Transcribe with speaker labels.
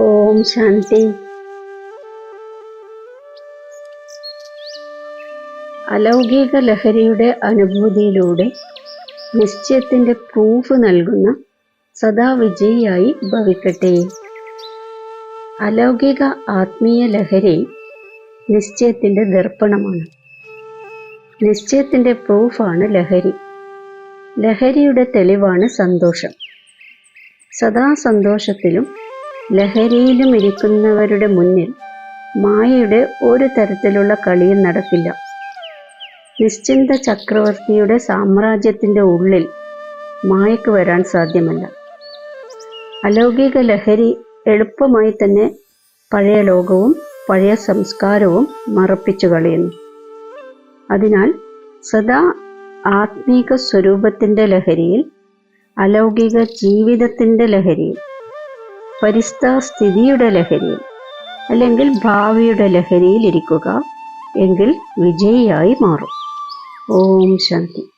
Speaker 1: ഓം ശാന്തി. അലൗകിക ലഹരിയുടെ അനുഭൂതിയിലൂടെ നിശ്ചയത്തിന്റെ പ്രൂഫ് നൽകുന്ന സദാ വിജയിയായി ഭവിക്കട്ടെ. അലൗകിക ആത്മീയ ലഹരി നിശ്ചയത്തിന്റെ ദർപ്പണമാണ്. നിശ്ചയത്തിന്റെ പ്രൂഫാണ് ലഹരി. ലഹരിയുടെ തെളിവാണ് സന്തോഷം. സദാ സന്തോഷത്തിലും ലഹരിയിലും ഇരിക്കുന്നവരുടെ മുന്നിൽ മായയുടെ ഒരു തരത്തിലുള്ള കളിയും നടക്കില്ല. നിശ്ചിന്ത ചക്രവർത്തിയുടെ സാമ്രാജ്യത്തിന്റെ ഉള്ളിൽ മായയ്ക്ക് വരാൻ സാധ്യമല്ല. അലൗകിക ലഹരി എളുപ്പമായി തന്നെ പഴയ ലോകവും പഴയ സംസ്കാരവും മറപ്പിച്ചു കളയുന്നു. അതിനാൽ സദാ ആത്മീക സ്വരൂപത്തിന്റെ ലഹരിയിൽ അലൗകിക ജീവിതത്തിന്റെ ലഹരിയിൽ പരിസ്ഥിതിയുടെ ലഹരിയിൽ അല്ലെങ്കിൽ ഭാവിയുടെ ലഹരിയിൽ ഇരിക്കുക എങ്കിൽ വിജയിയായി മാറും. ഓം ശാന്തി.